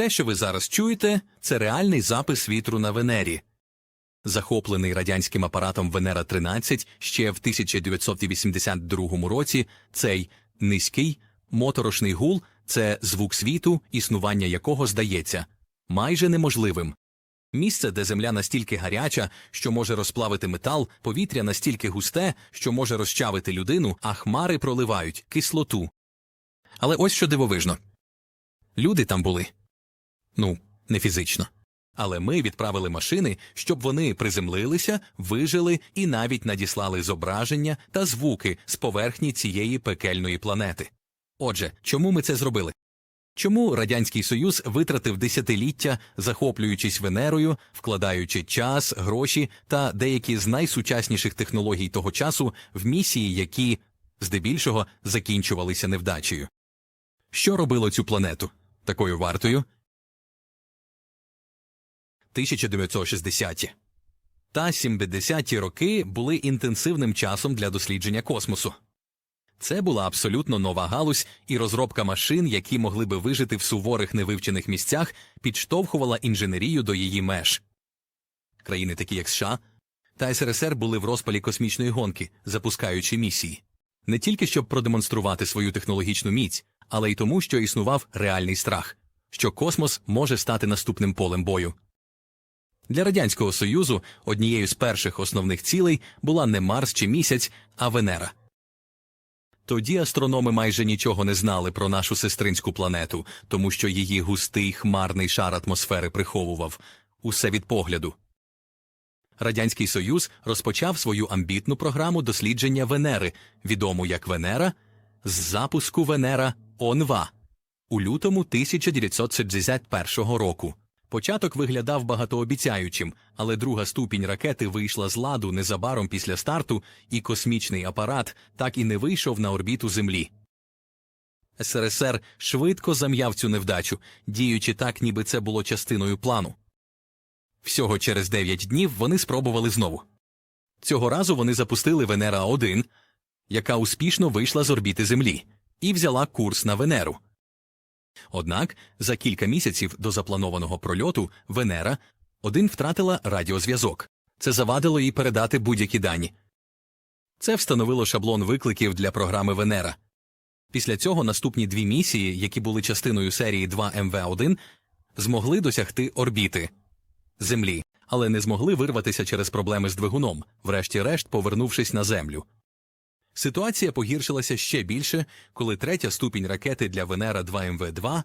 Те, що ви зараз чуєте, це реальний запис вітру на Венері. Захоплений радянським апаратом Венера 13 ще в 1982 році, цей низький моторошний гул це звук світу, існування якого здається майже неможливим. Місце, де земля настільки гаряча, що може розплавити метал, повітря настільки густе, що може розчавити людину, а хмари проливають кислоту. Але ось що дивовижно. Люди там були. Ну, не фізично. Але ми відправили машини, щоб вони приземлилися, вижили і навіть надіслали зображення та звуки з поверхні цієї пекельної планети. Отже, чому ми це зробили? Чому Радянський Союз витратив десятиліття, захоплюючись Венерою, вкладаючи час, гроші та деякі з найсучасніших технологій того часу в місії, які, здебільшого, закінчувалися невдачею? Що робило цю планету такою вартою? 1960-ті. Та 70-ті роки були інтенсивним часом для дослідження космосу. Це була абсолютно нова галузь, і розробка машин, які могли би вижити в суворих невивчених місцях, підштовхувала інженерію до її меж. Країни, такі як США та СРСР, були в розпалі космічної гонки, запускаючи місії. Не тільки щоб продемонструвати свою технологічну міць, але й тому, що існував реальний страх, що космос може стати наступним полем бою. Для Радянського Союзу однією з перших основних цілей була не Марс чи місяць, а Венера. Тоді астрономи майже нічого не знали про нашу сестринську планету, тому що її густий хмарний шар атмосфери приховував усе від погляду. Радянський Союз розпочав свою амбітну програму дослідження Венери, відому як Венера, з запуску Венера ОНВА у лютому 1961 року. Початок виглядав багатообіцяючим, але друга ступінь ракети вийшла з ладу незабаром після старту, і космічний апарат так і не вийшов на орбіту Землі. СРСР швидко зам'яв цю невдачу, діючи так, ніби це було частиною плану. Всього через 9 днів вони спробували знову. Цього разу вони запустили Венера 1 яка успішно вийшла з орбіти Землі, і взяла курс на Венеру. Однак за кілька місяців до запланованого прольоту Венера один втратила радіозв'язок. Це завадило їй передати будь-які дані. Це встановило шаблон викликів для програми Венера. Після цього наступні дві місії, які були частиною серії 2 МВ1, змогли досягти орбіти Землі, але не змогли вирватися через проблеми з двигуном, врешті-решт повернувшись на Землю. Ситуація погіршилася ще більше, коли третя ступінь ракети для Венера 2 МВ2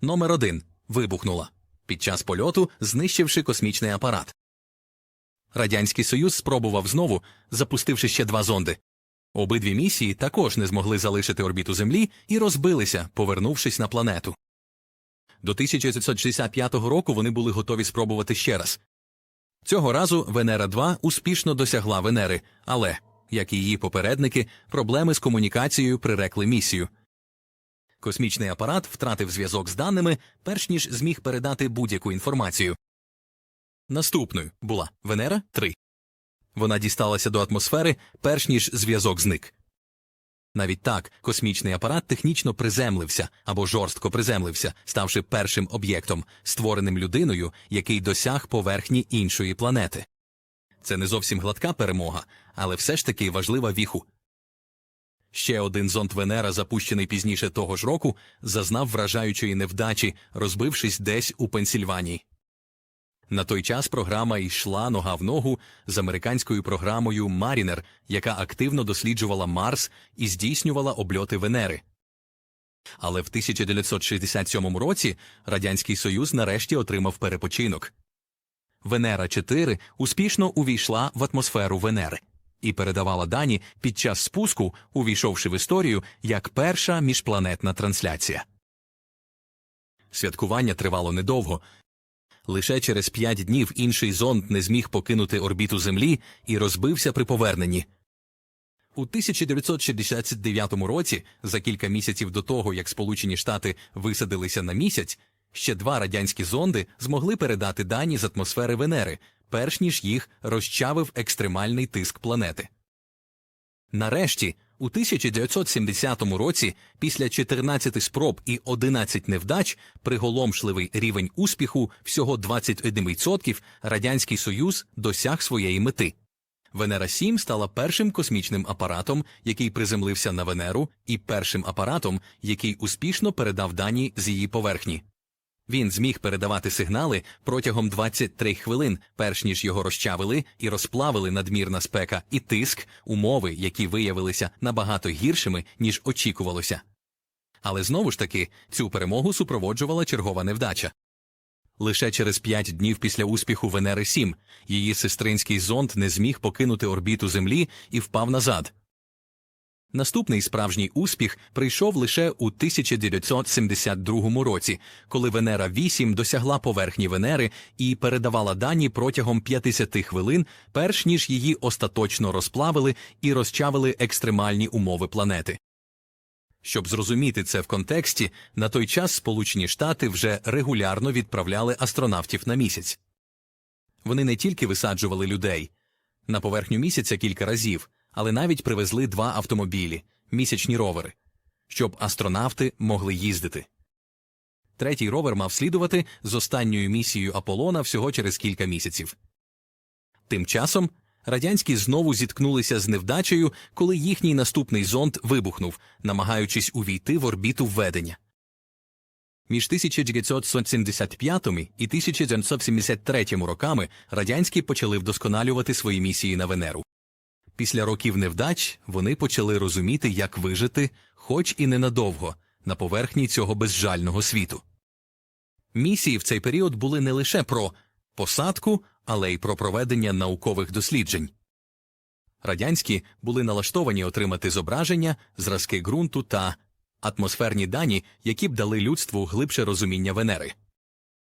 номер 1 вибухнула під час польоту, знищивши космічний апарат. Радянський Союз спробував знову, запустивши ще два зонди. Обидві місії також не змогли залишити орбіту Землі і розбилися, повернувшись на планету. До 1965 року вони були готові спробувати ще раз. Цього разу Венера 2 успішно досягла Венери, але як і її попередники, проблеми з комунікацією прирекли місію. Космічний апарат втратив зв'язок з даними, перш ніж зміг передати будь-яку інформацію. Наступною була Венера 3. Вона дісталася до атмосфери, перш ніж зв'язок зник. Навіть так, космічний апарат технічно приземлився або жорстко приземлився, ставши першим об'єктом, створеним людиною, який досяг поверхні іншої планети. Це не зовсім гладка перемога, але все ж таки важлива віху. Ще один зонд Венера, запущений пізніше того ж року, зазнав вражаючої невдачі, розбившись десь у Пенсільванії. На той час програма йшла нога в ногу з американською програмою Марінер, яка активно досліджувала Марс і здійснювала обльоти Венери. Але в 1967 році Радянський Союз нарешті отримав перепочинок. Венера 4 успішно увійшла в атмосферу Венери і передавала дані під час спуску, увійшовши в історію як перша міжпланетна трансляція. Святкування тривало недовго. Лише через п'ять днів інший зонд не зміг покинути орбіту Землі і розбився при поверненні. У 1969 році, за кілька місяців до того, як Сполучені Штати висадилися на місяць, ще два радянські зонди змогли передати дані з атмосфери Венери, перш ніж їх розчавив екстремальний тиск планети. Нарешті, У 1970 році, після 14 спроб і 11 невдач, приголомшливий рівень успіху всього 21%, Радянський Союз досяг своєї мети. Венера 7 стала першим космічним апаратом, який приземлився на Венеру, і першим апаратом, який успішно передав дані з її поверхні. Він зміг передавати сигнали протягом 23 хвилин, перш ніж його розчавили і розплавили надмірна спека і тиск, умови, які виявилися набагато гіршими, ніж очікувалося. Але знову ж таки цю перемогу супроводжувала чергова невдача. Лише через п'ять днів після успіху Венери 7 її сестринський зонд не зміг покинути орбіту Землі і впав назад. Наступний справжній успіх прийшов лише у 1972 році, коли Венера 8 досягла поверхні Венери і передавала дані протягом 50 хвилин, перш ніж її остаточно розплавили і розчавили екстремальні умови планети. Щоб зрозуміти це в контексті, на той час Сполучені Штати вже регулярно відправляли астронавтів на місяць. Вони не тільки висаджували людей на поверхню місяця кілька разів, але навіть привезли два автомобілі місячні ровери, щоб астронавти могли їздити. Третій ровер мав слідувати з останньою місією Аполлона всього через кілька місяців. Тим часом радянські знову зіткнулися з невдачею, коли їхній наступний зонд вибухнув, намагаючись увійти в орбіту введення. Між 1975 і 1973 роками радянські почали вдосконалювати свої місії на Венеру. Після років невдач вони почали розуміти, як вижити, хоч і ненадовго, на поверхні цього безжального світу. Місії в цей період були не лише про посадку, але й про проведення наукових досліджень. Радянські були налаштовані отримати зображення, зразки ґрунту та атмосферні дані, які б дали людству глибше розуміння Венери.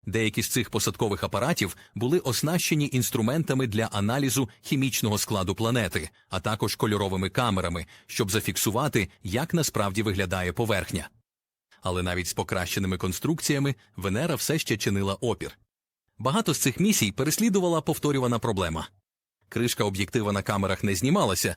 Деякі з цих посадкових апаратів були оснащені інструментами для аналізу хімічного складу планети, а також кольоровими камерами, щоб зафіксувати, як насправді виглядає поверхня. Але навіть з покращеними конструкціями Венера все ще чинила опір. Багато з цих місій переслідувала повторювана проблема. Кришка об'єктива на камерах не знімалася.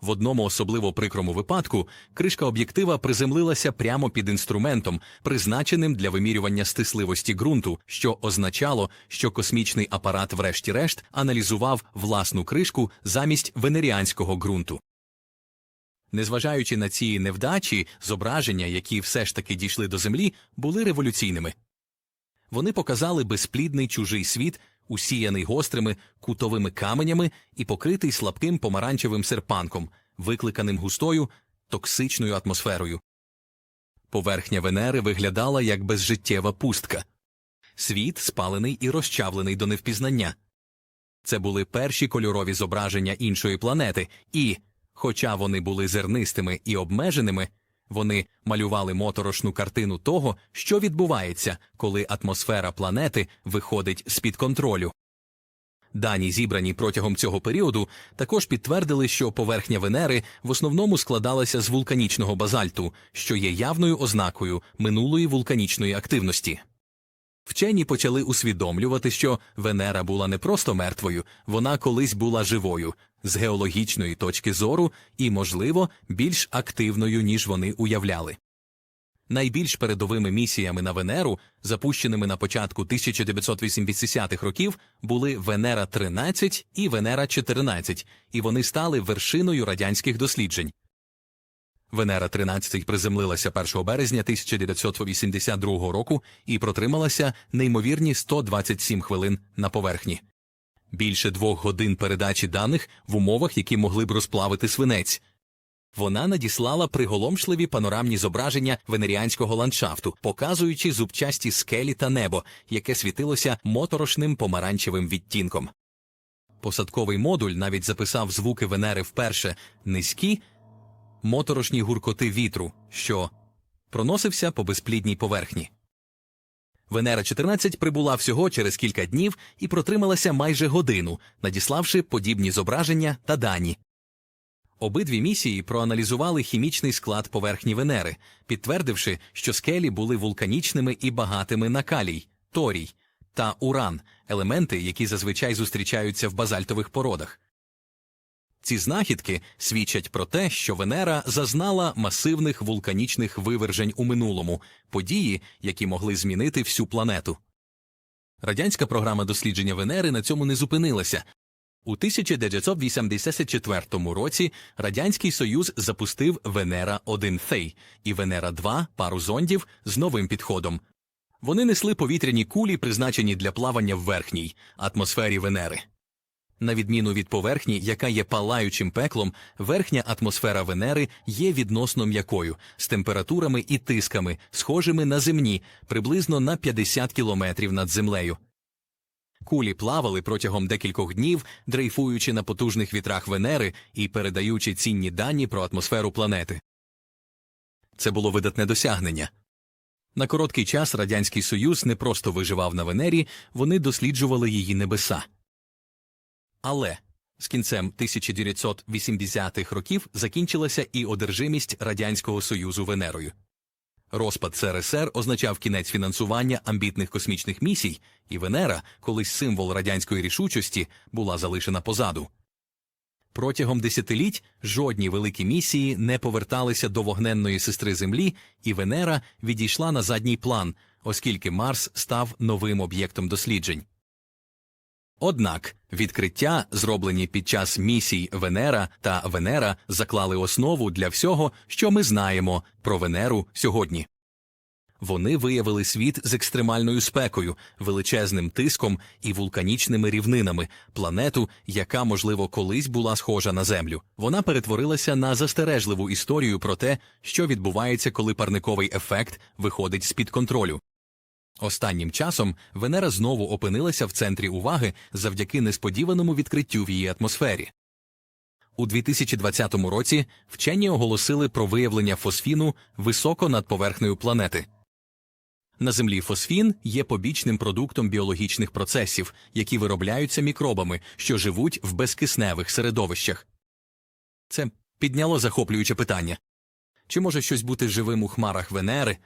В одному особливо прикрому випадку кришка об'єктива приземлилася прямо під інструментом, призначеним для вимірювання стисливості ґрунту, що означало, що космічний апарат, врешті-решт, аналізував власну кришку замість венеріанського ґрунту. Незважаючи на ці невдачі, зображення, які все ж таки дійшли до Землі, були революційними. Вони показали безплідний чужий світ, усіяний гострими кутовими каменями і покритий слабким помаранчевим серпанком, викликаним густою токсичною атмосферою. Поверхня Венери виглядала як безжиттєва пустка. Світ спалений і розчавлений до невпізнання. Це були перші кольорові зображення іншої планети, і, хоча вони були зернистими і обмеженими, вони малювали моторошну картину того, що відбувається, коли атмосфера планети виходить з-під контролю. Дані, зібрані протягом цього періоду, також підтвердили, що поверхня Венери в основному складалася з вулканічного базальту, що є явною ознакою минулої вулканічної активності. Вчені почали усвідомлювати, що Венера була не просто мертвою, вона колись була живою, з геологічної точки зору і, можливо, більш активною, ніж вони уявляли. Найбільш передовими місіями на Венеру, запущеними на початку 1980-х років, були Венера 13 і Венера 14, і вони стали вершиною радянських досліджень. Венера 13 приземлилася 1 березня 1982 року і протрималася неймовірні 127 хвилин на поверхні. Більше двох годин передачі даних в умовах, які могли б розплавити свинець. Вона надіслала приголомшливі панорамні зображення венеріанського ландшафту, показуючи зубчасті скелі та небо, яке світилося моторошним помаранчевим відтінком. Посадковий модуль навіть записав звуки Венери вперше низькі, моторошні гуркоти вітру, що проносився по безплідній поверхні. Венера 14 прибула всього через кілька днів і протрималася майже годину, надіславши подібні зображення та дані. Обидві місії проаналізували хімічний склад поверхні Венери, підтвердивши, що скелі були вулканічними і багатими на калій, торій та уран, елементи, які зазвичай зустрічаються в базальтових породах. Ці знахідки свідчать про те, що Венера зазнала масивних вулканічних вивержень у минулому, події, які могли змінити всю планету. Радянська програма дослідження Венери на цьому не зупинилася. У 1984 році Радянський Союз запустив Венера 1 Фей і Венера 2 пару зондів з новим підходом. Вони несли повітряні кулі, призначені для плавання в верхній атмосфері Венери. На відміну від поверхні, яка є палаючим пеклом, верхня атмосфера Венери є відносно м'якою, з температурами і тисками, схожими на земні, приблизно на 50 кілометрів над землею. Кулі плавали протягом декількох днів, дрейфуючи на потужних вітрах Венери і передаючи цінні дані про атмосферу планети. Це було видатне досягнення. На короткий час Радянський Союз не просто виживав на Венері, вони досліджували її небеса. Але з кінцем 1980-х років закінчилася і одержимість Радянського Союзу Венерою. Розпад СРСР означав кінець фінансування амбітних космічних місій, і Венера, колись символ радянської рішучості, була залишена позаду. Протягом десятиліть жодні великі місії не поверталися до вогненної сестри Землі, і Венера відійшла на задній план, оскільки Марс став новим об'єктом досліджень. Однак відкриття, зроблені під час місій Венера та Венера, заклали основу для всього, що ми знаємо про Венеру сьогодні. Вони виявили світ з екстремальною спекою, величезним тиском і вулканічними рівнинами, планету, яка, можливо, колись була схожа на Землю. Вона перетворилася на застережливу історію про те, що відбувається, коли парниковий ефект виходить з-під контролю. Останнім часом Венера знову опинилася в центрі уваги завдяки несподіваному відкриттю в її атмосфері. У 2020 році вчені оголосили про виявлення фосфіну високо над поверхнею планети. На Землі фосфін є побічним продуктом біологічних процесів, які виробляються мікробами, що живуть в безкисневих середовищах. Це підняло захоплююче питання чи може щось бути живим у хмарах Венери,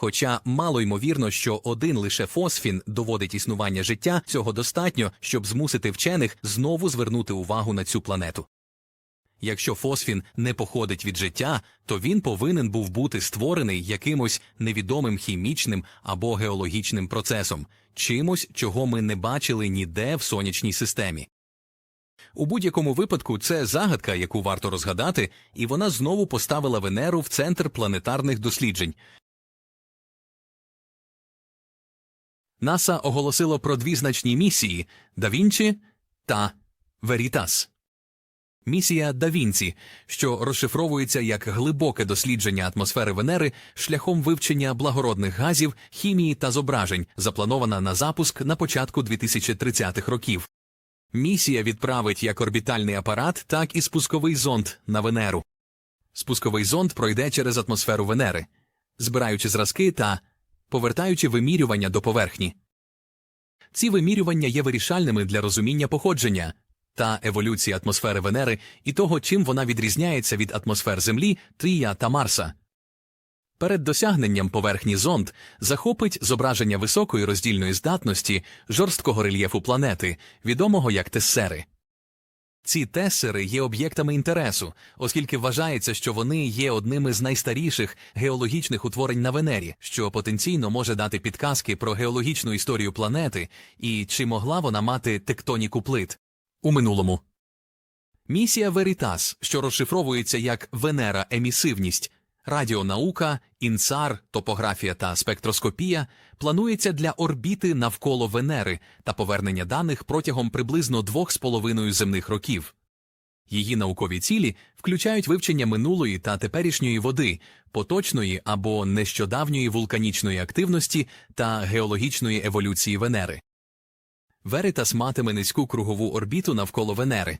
Хоча мало ймовірно, що один лише фосфін доводить існування життя, цього достатньо, щоб змусити вчених знову звернути увагу на цю планету. Якщо фосфін не походить від життя, то він повинен був бути створений якимось невідомим хімічним або геологічним процесом, чимось, чого ми не бачили ніде в сонячній системі. У будь-якому випадку це загадка, яку варто розгадати, і вона знову поставила Венеру в центр планетарних досліджень, НАСА оголосило про дві значні місії Да Вінчі та Верітас. Місія Да що розшифровується як глибоке дослідження атмосфери Венери шляхом вивчення благородних газів, хімії та зображень, запланована на запуск на початку 2030-х років. Місія відправить як орбітальний апарат, так і спусковий зонд на Венеру. Спусковий зонд пройде через атмосферу Венери, збираючи зразки та повертаючи вимірювання до поверхні. Ці вимірювання є вирішальними для розуміння походження та еволюції атмосфери Венери і того, чим вона відрізняється від атмосфер Землі, Трія та Марса. Перед досягненням поверхні зонд захопить зображення високої роздільної здатності жорсткого рельєфу планети, відомого як тесери. Ці тесери є об'єктами інтересу, оскільки вважається, що вони є одними з найстаріших геологічних утворень на Венері, що потенційно може дати підказки про геологічну історію планети і чи могла вона мати тектоніку плит у минулому. Місія Верітас, що розшифровується як Венера емісивність, радіонаука, інсар, топографія та спектроскопія планується для орбіти навколо Венери та повернення даних протягом приблизно 2,5 земних років. Її наукові цілі включають вивчення минулої та теперішньої води, поточної або нещодавньої вулканічної активності та геологічної еволюції Венери. Веритас матиме низьку кругову орбіту навколо Венери.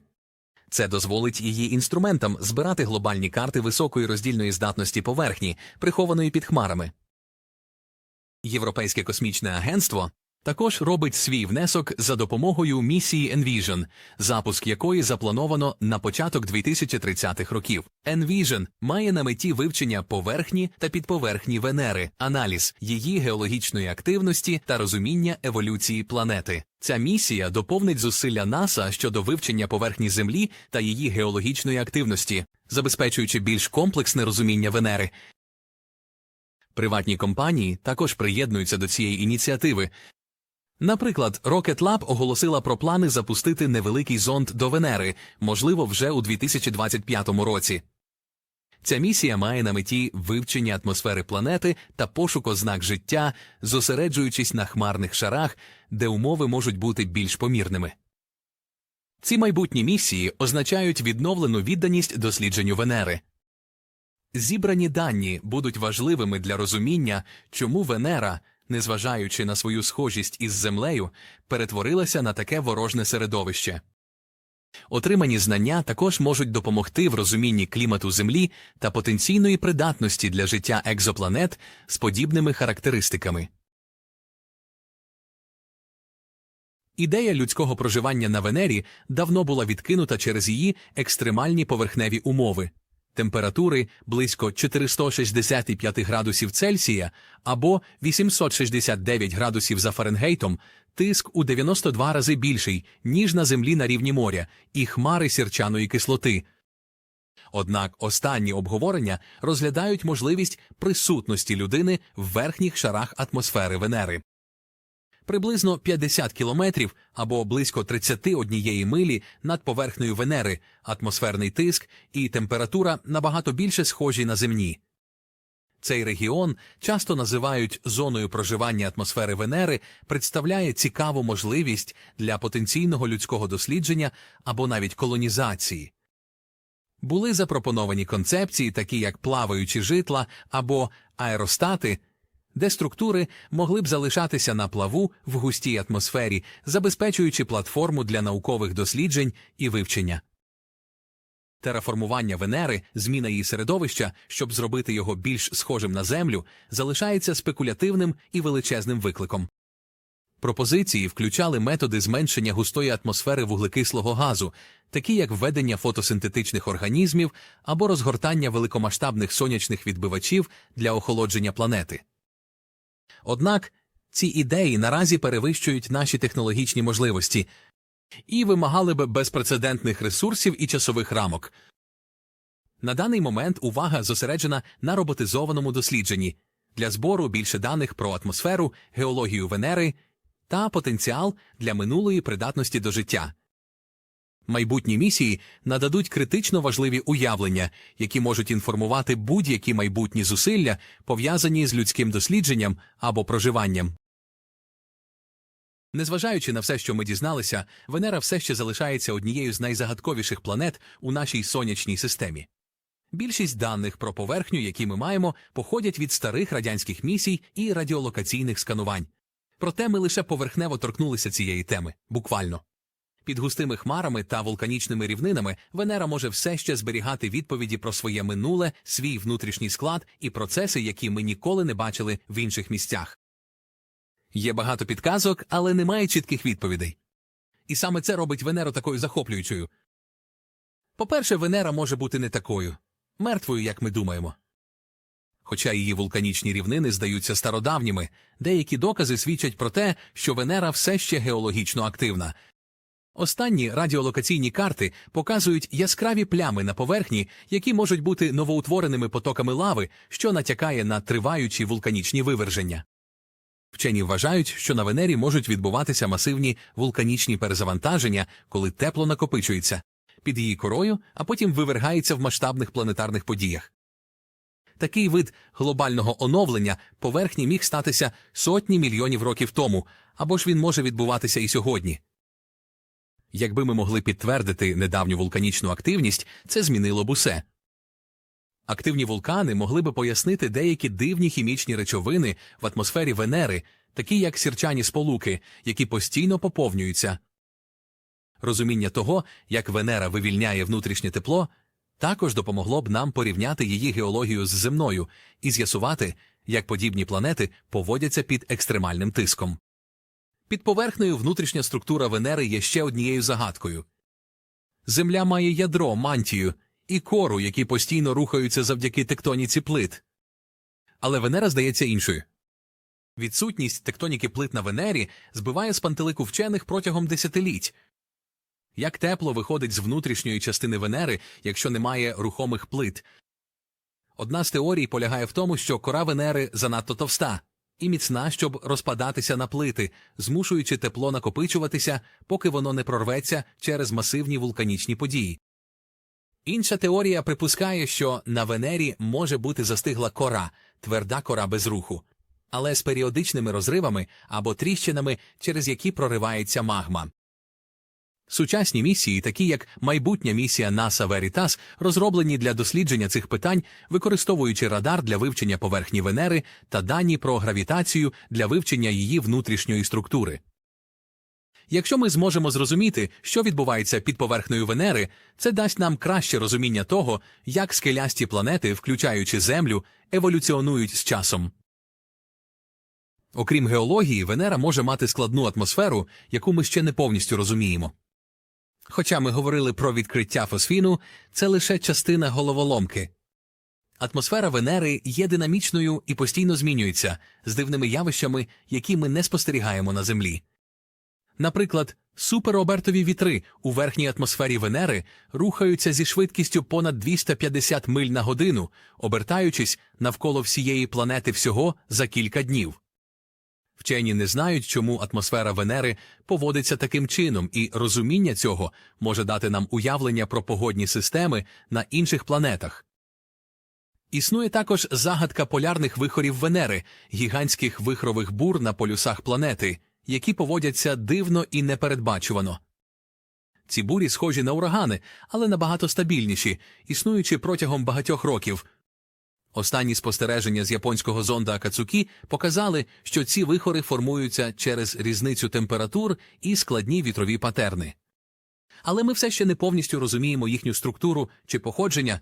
Це дозволить її інструментам збирати глобальні карти високої роздільної здатності поверхні, прихованої під хмарами. Європейське космічне агентство також робить свій внесок за допомогою місії Envision, запуск якої заплановано на початок 2030-х років. Envision має на меті вивчення поверхні та підповерхні Венери, аналіз її геологічної активності та розуміння еволюції планети. Ця місія доповнить зусилля НАСА щодо вивчення поверхні Землі та її геологічної активності, забезпечуючи більш комплексне розуміння Венери. Приватні компанії також приєднуються до цієї ініціативи. Наприклад, Rocket Lab оголосила про плани запустити невеликий зонд до Венери, можливо, вже у 2025 році. Ця місія має на меті вивчення атмосфери планети та пошук ознак життя, зосереджуючись на хмарних шарах, де умови можуть бути більш помірними. Ці майбутні місії означають відновлену відданість дослідженню Венери. Зібрані дані будуть важливими для розуміння, чому Венера, незважаючи на свою схожість із Землею, перетворилася на таке ворожне середовище. Отримані знання також можуть допомогти в розумінні клімату Землі та потенційної придатності для життя екзопланет з подібними характеристиками. Ідея людського проживання на Венері давно була відкинута через її екстремальні поверхневі умови температури близько 465 градусів Цельсія або 869 градусів за Фаренгейтом, тиск у 92 рази більший, ніж на землі на рівні моря, і хмари сірчаної кислоти. Однак останні обговорення розглядають можливість присутності людини в верхніх шарах атмосфери Венери. Приблизно 50 кілометрів або близько 31 милі над поверхнею Венери, атмосферний тиск і температура набагато більше схожі на земні. Цей регіон, часто називають зоною проживання атмосфери Венери, представляє цікаву можливість для потенційного людського дослідження або навіть колонізації. Були запропоновані концепції, такі як плаваючі житла або аеростати, де структури могли б залишатися на плаву в густій атмосфері, забезпечуючи платформу для наукових досліджень і вивчення. Тераформування Венери, зміна її середовища, щоб зробити його більш схожим на Землю, залишається спекулятивним і величезним викликом. Пропозиції включали методи зменшення густої атмосфери вуглекислого газу, такі як введення фотосинтетичних організмів або розгортання великомасштабних сонячних відбивачів для охолодження планети. Однак ці ідеї наразі перевищують наші технологічні можливості і вимагали б безпрецедентних ресурсів і часових рамок. На даний момент увага зосереджена на роботизованому дослідженні для збору більше даних про атмосферу, геологію Венери та потенціал для минулої придатності до життя. Майбутні місії нададуть критично важливі уявлення, які можуть інформувати будь-які майбутні зусилля, пов'язані з людським дослідженням або проживанням. Незважаючи на все, що ми дізналися, Венера все ще залишається однією з найзагадковіших планет у нашій сонячній системі. Більшість даних про поверхню, які ми маємо, походять від старих радянських місій і радіолокаційних сканувань. Проте ми лише поверхнево торкнулися цієї теми, буквально. Під густими хмарами та вулканічними рівнинами Венера може все ще зберігати відповіді про своє минуле, свій внутрішній склад і процеси, які ми ніколи не бачили в інших місцях. Є багато підказок, але немає чітких відповідей. І саме це робить Венеру такою захоплюючою. По-перше, Венера може бути не такою мертвою, як ми думаємо. Хоча її вулканічні рівнини здаються стародавніми, деякі докази свідчать про те, що Венера все ще геологічно активна. Останні радіолокаційні карти показують яскраві плями на поверхні, які можуть бути новоутвореними потоками лави, що натякає на триваючі вулканічні виверження. Вчені вважають, що на Венері можуть відбуватися масивні вулканічні перезавантаження, коли тепло накопичується під її корою, а потім вивергається в масштабних планетарних подіях. Такий вид глобального оновлення поверхні міг статися сотні мільйонів років тому, або ж він може відбуватися і сьогодні. Якби ми могли підтвердити недавню вулканічну активність, це змінило б усе. Активні вулкани могли би пояснити деякі дивні хімічні речовини в атмосфері Венери, такі як сірчані сполуки, які постійно поповнюються. Розуміння того, як Венера вивільняє внутрішнє тепло, також допомогло б нам порівняти її геологію з земною і з'ясувати, як подібні планети поводяться під екстремальним тиском. Під поверхнею внутрішня структура Венери є ще однією загадкою. Земля має ядро, мантію і кору, які постійно рухаються завдяки тектоніці плит. Але Венера здається іншою. Відсутність тектоніки плит на Венері збиває з пантелику вчених протягом десятиліть. Як тепло виходить з внутрішньої частини Венери, якщо немає рухомих плит? Одна з теорій полягає в тому, що кора Венери занадто товста і міцна, щоб розпадатися на плити, змушуючи тепло накопичуватися, поки воно не прорветься через масивні вулканічні події. Інша теорія припускає, що на Венері може бути застигла кора, тверда кора без руху, але з періодичними розривами або тріщинами, через які проривається магма. Сучасні місії, такі як майбутня місія NASA Veritas, розроблені для дослідження цих питань, використовуючи радар для вивчення поверхні Венери та дані про гравітацію для вивчення її внутрішньої структури. Якщо ми зможемо зрозуміти, що відбувається під поверхнею Венери, це дасть нам краще розуміння того, як скелясті планети, включаючи Землю, еволюціонують з часом. Окрім геології, Венера може мати складну атмосферу, яку ми ще не повністю розуміємо. Хоча ми говорили про відкриття фосфіну, це лише частина головоломки. Атмосфера Венери є динамічною і постійно змінюється з дивними явищами, які ми не спостерігаємо на Землі. Наприклад, суперобертові вітри у верхній атмосфері Венери рухаються зі швидкістю понад 250 миль на годину, обертаючись навколо всієї планети всього за кілька днів. Вчені не знають, чому атмосфера Венери поводиться таким чином, і розуміння цього може дати нам уявлення про погодні системи на інших планетах. Існує також загадка полярних вихорів Венери, гігантських вихрових бур на полюсах планети, які поводяться дивно і непередбачувано. Ці бурі схожі на урагани, але набагато стабільніші, існуючи протягом багатьох років. Останні спостереження з японського зонда Акацукі показали, що ці вихори формуються через різницю температур і складні вітрові патерни. Але ми все ще не повністю розуміємо їхню структуру чи походження.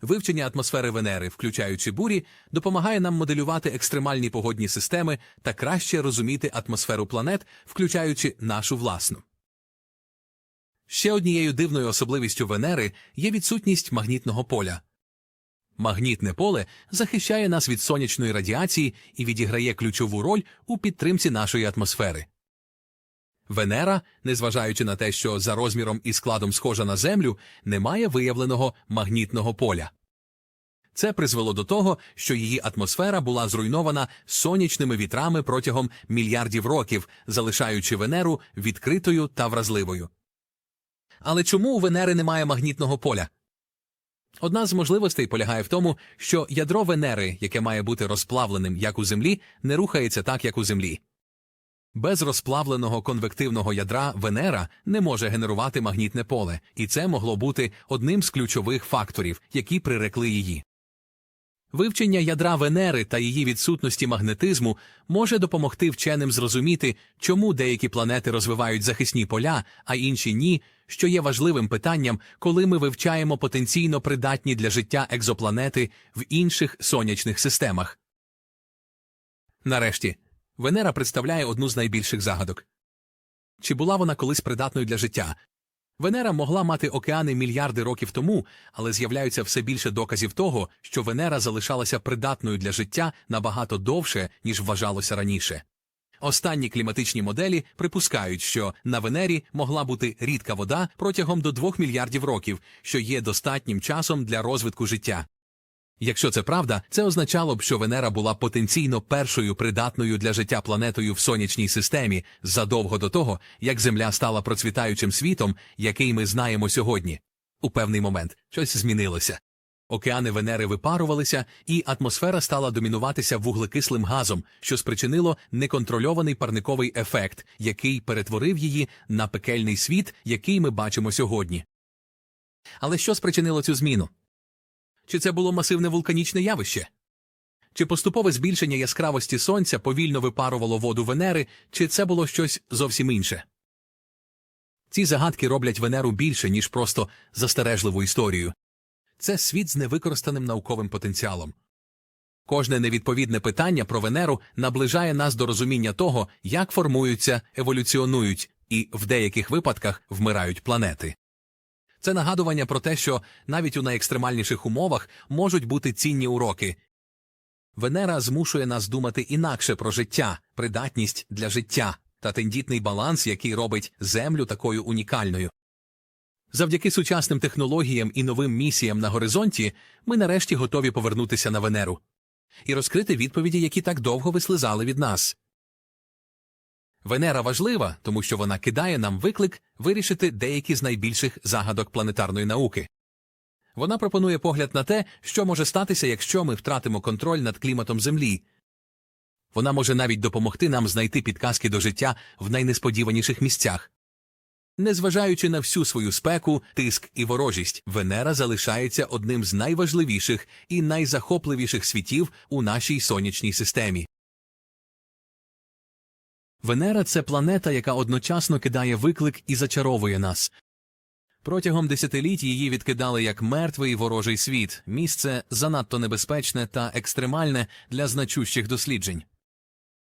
Вивчення атмосфери Венери, включаючи бурі, допомагає нам моделювати екстремальні погодні системи та краще розуміти атмосферу планет, включаючи нашу власну. Ще однією дивною особливістю Венери є відсутність магнітного поля. Магнітне поле захищає нас від сонячної радіації і відіграє ключову роль у підтримці нашої атмосфери. Венера, незважаючи на те, що за розміром і складом схожа на Землю, не має виявленого магнітного поля. Це призвело до того, що її атмосфера була зруйнована сонячними вітрами протягом мільярдів років, залишаючи Венеру відкритою та вразливою. Але чому у Венери немає магнітного поля? Одна з можливостей полягає в тому, що ядро Венери, яке має бути розплавленим як у Землі, не рухається так, як у Землі. Без розплавленого конвективного ядра Венера не може генерувати магнітне поле, і це могло бути одним з ключових факторів, які прирекли її. Вивчення ядра Венери та її відсутності магнетизму може допомогти вченим зрозуміти, чому деякі планети розвивають захисні поля, а інші ні, що є важливим питанням, коли ми вивчаємо потенційно придатні для життя екзопланети в інших сонячних системах. Нарешті, Венера представляє одну з найбільших загадок. Чи була вона колись придатною для життя? Венера могла мати океани мільярди років тому, але з'являються все більше доказів того, що Венера залишалася придатною для життя набагато довше, ніж вважалося раніше. Останні кліматичні моделі припускають, що на Венері могла бути рідка вода протягом до 2 мільярдів років, що є достатнім часом для розвитку життя. Якщо це правда, це означало б, що Венера була потенційно першою придатною для життя планетою в сонячній системі задовго до того, як Земля стала процвітаючим світом, який ми знаємо сьогодні. У певний момент щось змінилося. Океани Венери випарувалися, і атмосфера стала домінуватися вуглекислим газом, що спричинило неконтрольований парниковий ефект, який перетворив її на пекельний світ, який ми бачимо сьогодні. Але що спричинило цю зміну? Чи це було масивне вулканічне явище? Чи поступове збільшення яскравості сонця повільно випарувало воду Венери, чи це було щось зовсім інше? Ці загадки роблять Венеру більше, ніж просто застережливу історію. Це світ з невикористаним науковим потенціалом. Кожне невідповідне питання про Венеру наближає нас до розуміння того, як формуються, еволюціонують і в деяких випадках вмирають планети. Це нагадування про те, що навіть у найекстремальніших умовах можуть бути цінні уроки. Венера змушує нас думати інакше про життя, придатність для життя та тендітний баланс, який робить Землю такою унікальною. Завдяки сучасним технологіям і новим місіям на горизонті ми нарешті готові повернутися на Венеру і розкрити відповіді, які так довго вислизали від нас. Венера важлива, тому що вона кидає нам виклик вирішити деякі з найбільших загадок планетарної науки. Вона пропонує погляд на те, що може статися, якщо ми втратимо контроль над кліматом Землі. Вона може навіть допомогти нам знайти підказки до життя в найнесподіваніших місцях. Незважаючи на всю свою спеку, тиск і ворожість, Венера залишається одним з найважливіших і найзахопливіших світів у нашій сонячній системі. Венера це планета, яка одночасно кидає виклик і зачаровує нас. Протягом десятиліть її відкидали як мертвий ворожий світ, місце занадто небезпечне та екстремальне для значущих досліджень.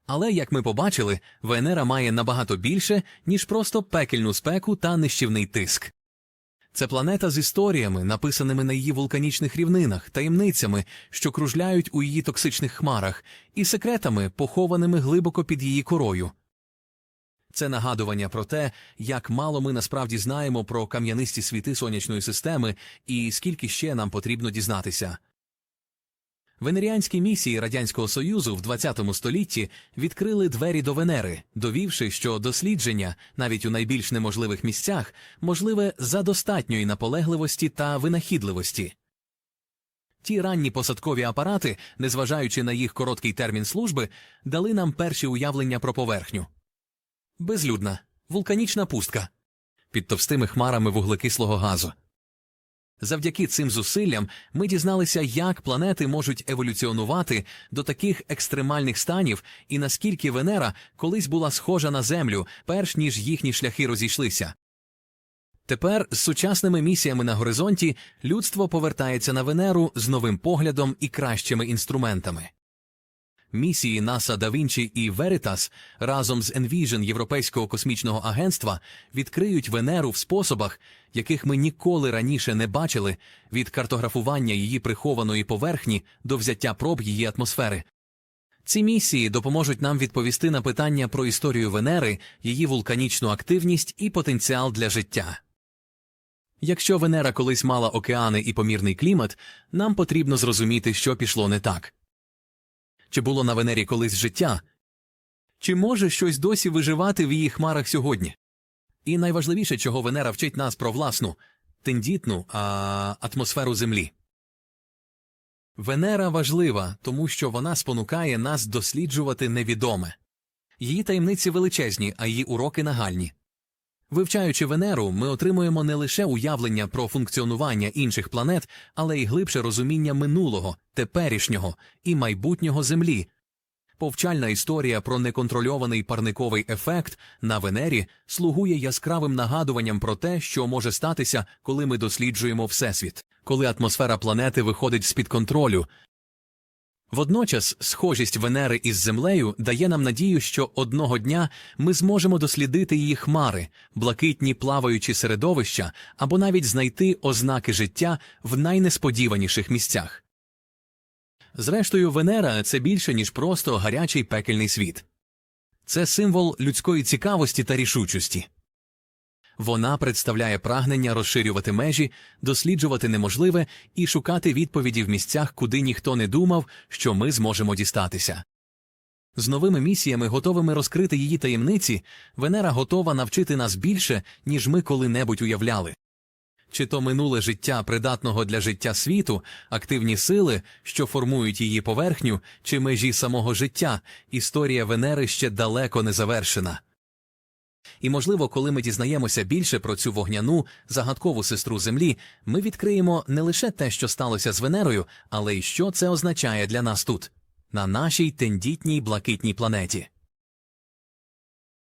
Але, як ми побачили, Венера має набагато більше, ніж просто пекельну спеку та нищівний тиск. Це планета з історіями, написаними на її вулканічних рівнинах, таємницями, що кружляють у її токсичних хмарах, і секретами, похованими глибоко під її корою. Це нагадування про те, як мало ми насправді знаємо про кам'янисті світи сонячної системи і скільки ще нам потрібно дізнатися. Венеріанські місії Радянського Союзу в ХХ столітті відкрили двері до Венери, довівши, що дослідження, навіть у найбільш неможливих місцях, можливе за достатньої наполегливості та винахідливості. Ті ранні посадкові апарати, незважаючи на їх короткий термін служби, дали нам перші уявлення про поверхню. Безлюдна, вулканічна пустка. Під товстими хмарами вуглекислого газу. Завдяки цим зусиллям ми дізналися, як планети можуть еволюціонувати до таких екстремальних станів і наскільки Венера колись була схожа на Землю, перш ніж їхні шляхи розійшлися. Тепер з сучасними місіями на горизонті людство повертається на Венеру з новим поглядом і кращими інструментами. Місії НАСА Да Вінчі і Veritas разом з Envision Європейського космічного агентства відкриють Венеру в способах, яких ми ніколи раніше не бачили, від картографування її прихованої поверхні до взяття проб її атмосфери. Ці місії допоможуть нам відповісти на питання про історію Венери, її вулканічну активність і потенціал для життя. Якщо Венера колись мала океани і помірний клімат, нам потрібно зрозуміти, що пішло не так. Чи було на Венері колись життя? Чи може щось досі виживати в її хмарах сьогодні? І найважливіше, чого Венера вчить нас про власну, тендітну а, атмосферу Землі. Венера важлива, тому що вона спонукає нас досліджувати невідоме. Її таємниці величезні, а її уроки нагальні. Вивчаючи Венеру, ми отримуємо не лише уявлення про функціонування інших планет, але й глибше розуміння минулого, теперішнього і майбутнього Землі. Повчальна історія про неконтрольований парниковий ефект на Венері слугує яскравим нагадуванням про те, що може статися, коли ми досліджуємо Всесвіт, коли атмосфера планети виходить з-під контролю, Водночас схожість Венери із Землею дає нам надію, що одного дня ми зможемо дослідити її хмари, блакитні плаваючі середовища або навіть знайти ознаки життя в найнесподіваніших місцях. Зрештою, Венера це більше, ніж просто гарячий пекельний світ. Це символ людської цікавості та рішучості. Вона представляє прагнення розширювати межі, досліджувати неможливе і шукати відповіді в місцях, куди ніхто не думав, що ми зможемо дістатися. З новими місіями, готовими розкрити її таємниці, Венера готова навчити нас більше, ніж ми коли-небудь уявляли. Чи то минуле життя придатного для життя світу, активні сили, що формують її поверхню, чи межі самого життя, історія Венери ще далеко не завершена. І, можливо, коли ми дізнаємося більше про цю вогняну, загадкову сестру Землі, ми відкриємо не лише те, що сталося з Венерою, але й що це означає для нас тут, на нашій тендітній блакитній планеті.